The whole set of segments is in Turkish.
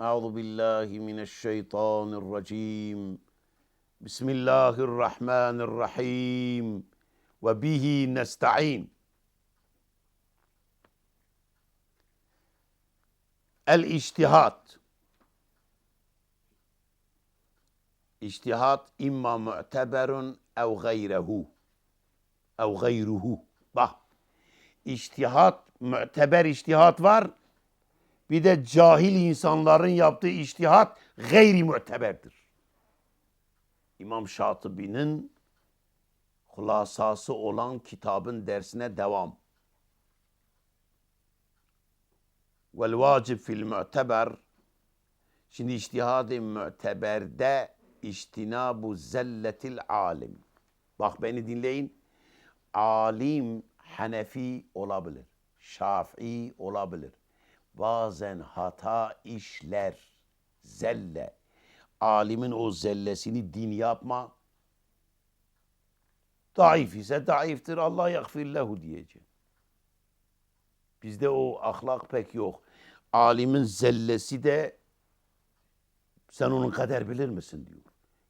أعوذ بالله من الشيطان الرجيم بسم الله الرحمن الرحيم وبه نستعين الاجتهاد اجتهاد إما معتبر أو غيره أو غيره bak içtihat, müteber içtihat var. Bir de cahil insanların yaptığı içtihat gayri müteberdir. İmam Şatibi'nin hulasası olan kitabın dersine devam. Vel vacib fil müteber Şimdi içtihad-ı müteberde içtinabu zelletil alim. Bak beni dinleyin. Alim Hanefi olabilir. Şafii olabilir. Bazen hata işler. Zelle. Alimin o zellesini din yapma. Daif ise daiftir. Allah yakfir lehu diyeceğim. Bizde o ahlak pek yok. Alimin zellesi de sen onun kader bilir misin diyor.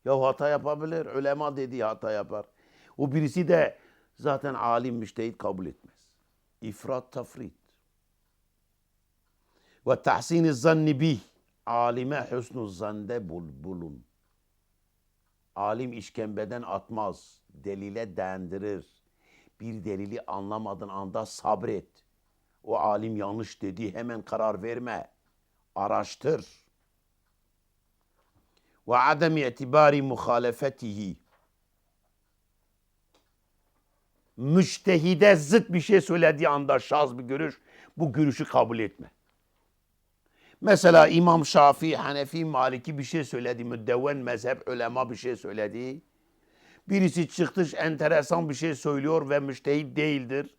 Ya hata yapabilir. Ulema dediği hata yapar. O birisi de zaten alim müştehit kabul etmez. İfrat tafrit. Ve tahsini zanni bih. Alime hüsnü zande bul, bulun. Alim işkembeden atmaz. Delile dayandırar. Bir delili anlamadığın anda sabret. O alim yanlış dedi hemen karar verme. Araştır. Ve adem itibari muhalefetihi. Müştehide zıt bir şey söylediği anda şaz bir görüş, bu görüşü kabul etme. Mesela İmam Şafii, Hanefi, Maliki bir şey söyledi, müddevven mezhep, ulema bir şey söyledi. Birisi çıktı enteresan bir şey söylüyor ve müştehit değildir.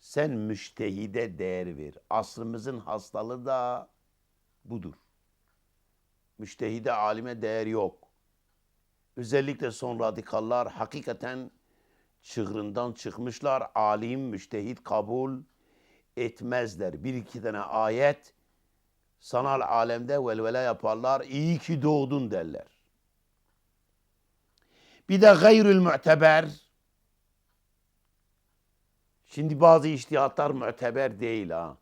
Sen müştehide değer ver. Asrımızın hastalığı da budur. Müştehide alime değer yok. Özellikle son radikallar hakikaten çığırından çıkmışlar. Alim, müştehit kabul etmezler. Bir iki tane ayet sanal alemde velvele yaparlar. İyi ki doğdun derler. Bir de gayrül müteber. Şimdi bazı iştihatlar müteber değil ha.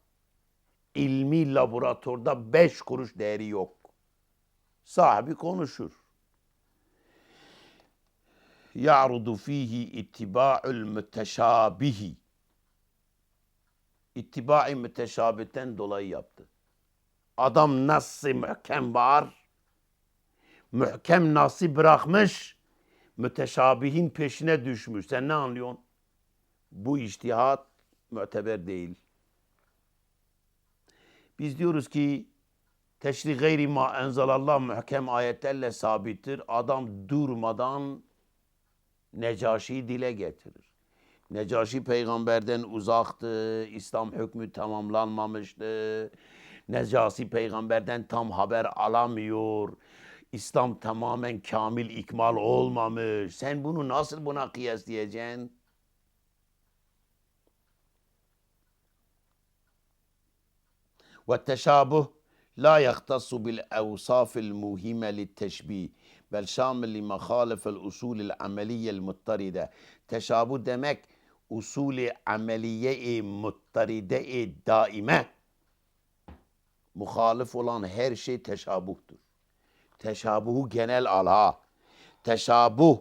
İlmi laboratuvarda beş kuruş değeri yok. Sahibi konuşur. Ya'rudu fihi ittiba'ul müteşabihi. İttibai müteşabihten dolayı yaptı. Adam nasıl mühkem var, mühkem nasıl bırakmış, müteşabihin peşine düşmüş. Sen ne anlıyorsun? Bu iştihat müteber değil. Biz diyoruz ki teşri gayri ma enzelallah mühkem ayetlerle sabittir. Adam durmadan Necaşi'yi dile getirir. Necaşi peygamberden uzaktı, İslam hükmü tamamlanmamıştı. Necaşi peygamberden tam haber alamıyor. İslam tamamen kamil ikmal olmamış. Sen bunu nasıl buna kıyas diyeceksin? Ve teşabuh la yaktasu bil evsafil muhime li teşbih bel şamil li mehalefel usulil ameliyel muttaride. Teşabuh demek usulü ameliye-i muttaride-i daime muhalif olan her şey teşabuhtur. Teşabuhu genel ala. Teşabuh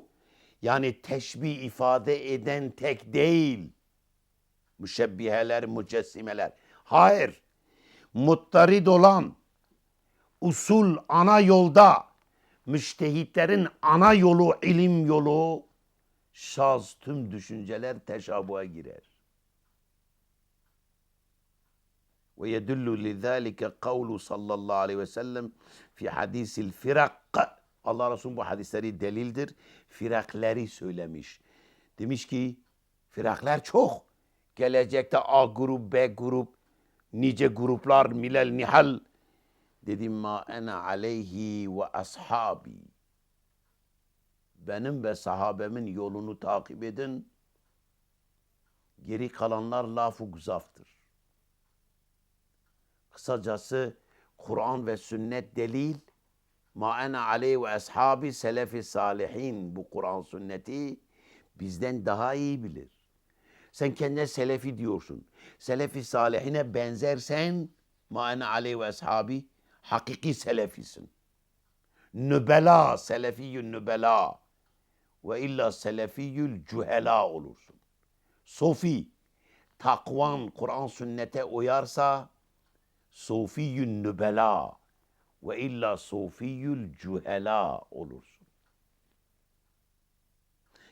yani teşbih ifade eden tek değil. Müşebbiheler, mücessimeler. Hayır. Muttarid olan usul ana yolda müştehitlerin ana yolu, ilim yolu şaz tüm düşünceler teşabuha girer. Yedullu lizalike kavlu sallallahu aleyhi ve sellem fi hadisil firak. Allah Resulü bu hadisleri delildir. Firakleri söylemiş. Demiş ki firaklar çok. Gelecekte A grup, B grup, nice gruplar, milel, nihal. Dedim ma ene aleyhi ve ashabi. Benim ve sahabemin yolunu takip edin. Geri kalanlar laf-ı güzaftır. Kısacası Kur'an ve sünnet delil. Ma ene aleyhi ve ashabi selefi salihin. Bu Kur'an sünneti bizden daha iyi bilir. Sen kendine selefi diyorsun. Selefi salihine benzersen ma ene aleyhi ve ashabi hakiki selefisin. Nübela, selefiyyün nübela ve illa selefiyyül cühela olursun. Sofi, takvan Kur'an sünnete uyarsa sofiyyün nübela ve illa sofiyyül cühela olursun.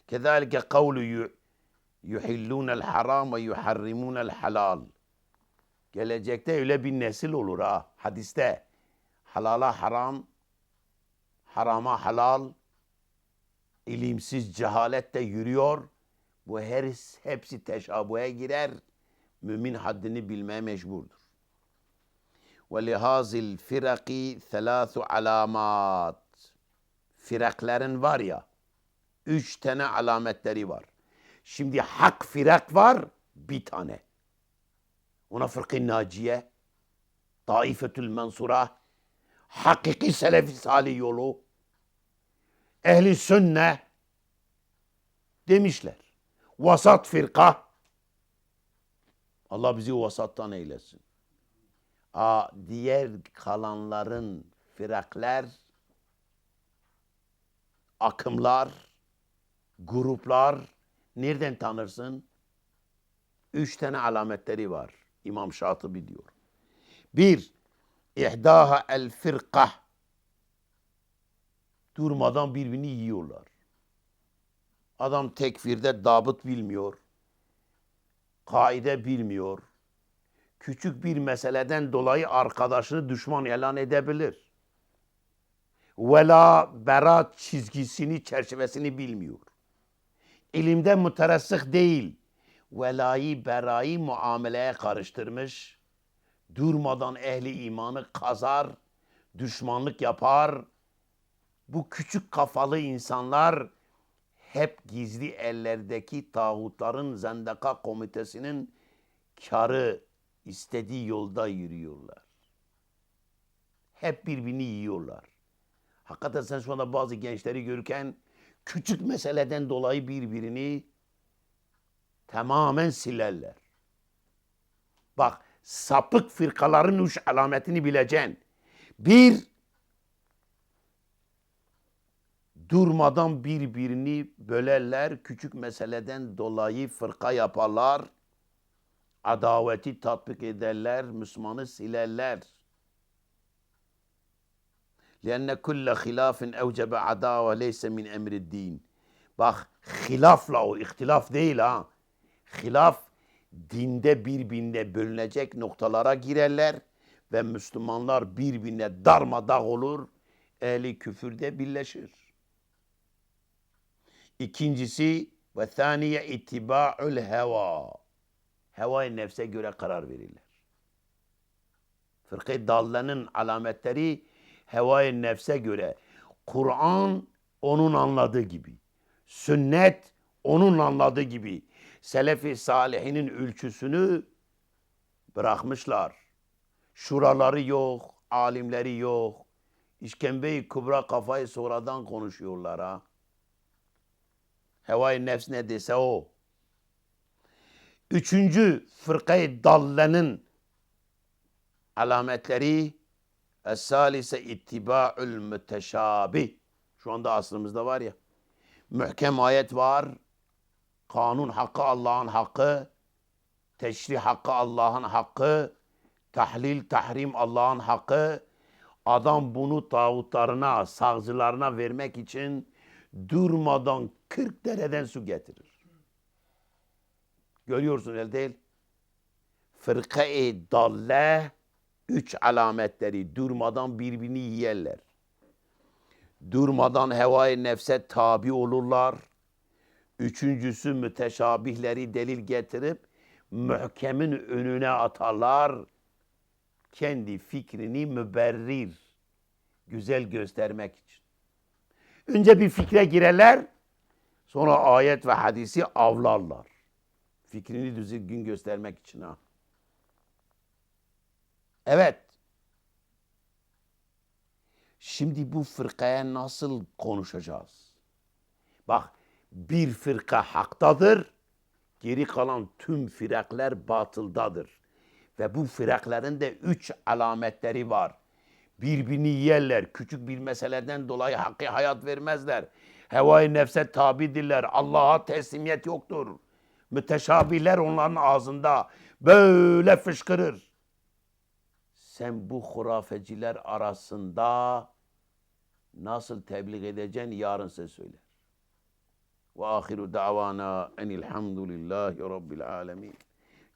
Kezalike kavlu yu- yuhillûnel haram ve yuharrimûnel halal. Gelecekte öyle bir nesil olur ha hadiste. Halala haram, harama halal, ilimsiz cehalette yürüyor. Bu her hepsi teşabuhe girer. Mümin haddini bilmeye mecburdur. Ve lihazil firaki thelâthu alamat. Firaklerin var ya, üç tane alametleri var. Şimdi hak firak var, bir tane. Ona fırkı naciye, taifetül mensura, hakiki selefi salih yolu, ehli sünne demişler. Vasat firka. Allah bizi vasattan eylesin. Aa, diğer kalanların firakler, akımlar, gruplar nereden tanırsın? Üç tane alametleri var. İmam Şatıbi diyor. Bir, ihdaha el firkah. Durmadan birbirini yiyorlar. Adam tekfirde dabıt bilmiyor. Kaide bilmiyor. Küçük bir meseleden dolayı arkadaşını düşman ilan edebilir. Vela berat çizgisini, çerçevesini bilmiyor. İlimde müteressıh değil. Velayı berayı muameleye karıştırmış. Durmadan ehli imanı kazar, düşmanlık yapar. Bu küçük kafalı insanlar hep gizli ellerdeki tağutların zendaka komitesinin karı istediği yolda yürüyorlar. Hep birbirini yiyorlar. Hakikaten sen şu anda bazı gençleri görürken küçük meseleden dolayı birbirini tamamen silerler. Bak sapık firkaların üç alametini bileceksin. Bir, durmadan birbirini bölerler, küçük meseleden dolayı fırka yaparlar, adaveti tatbik ederler, Müslümanı silerler. لأن كل خلاف أوجب عداوة ليس من أمر الدين. Bak hilafla o ihtilaf değil ha. Hilaf dinde birbirine bölünecek noktalara girerler ve Müslümanlar birbirine darmadağ olur. Ehli küfürde birleşir. İkincisi ve thaniye ittiba'ul heva. Heva nefse göre karar verirler. Fırkı dallanın alametleri heva nefse göre. Kur'an onun anladığı gibi. Sünnet onun anladığı gibi. Selefi salihinin ölçüsünü bırakmışlar. Şuraları yok, alimleri yok. İşkembe-i kubra kafayı sonradan konuşuyorlar ha. Hevai nefs ne dese o. Üçüncü fırkayı dallanın alametleri Es-salise ittiba'ül müteşabih. Şu anda aslımızda var ya. Mühkem ayet var. Kanun hakkı Allah'ın hakkı. Teşrih hakkı Allah'ın hakkı. Tahlil, tahrim Allah'ın hakkı. Adam bunu tağutlarına, sağcılarına vermek için durmadan 40 dereden su getirir. Görüyorsun el değil. Fırka-i dalle üç alametleri durmadan birbirini yiyerler. Durmadan hevai nefse tabi olurlar. Üçüncüsü müteşabihleri delil getirip mühkemin önüne atarlar. Kendi fikrini müberrir. Güzel göstermek için. Önce bir fikre girerler. Sonra ayet ve hadisi avlarlar. Fikrini düzgün göstermek için ha. Evet. Şimdi bu fırkaya nasıl konuşacağız? Bak bir fırka haktadır, geri kalan tüm firakler batıldadır. Ve bu firakların da üç alametleri var. Birbirini yerler, küçük bir meseleden dolayı hakkı hayat vermezler. Hevai nefse tabidirler, Allah'a teslimiyet yoktur. Müteşabihler onların ağzında böyle fışkırır. Sen bu hurafeciler arasında nasıl tebliğ edeceksin yarın size söyler. Ve ahiru davana enilhamdülillahi rabbil alemin.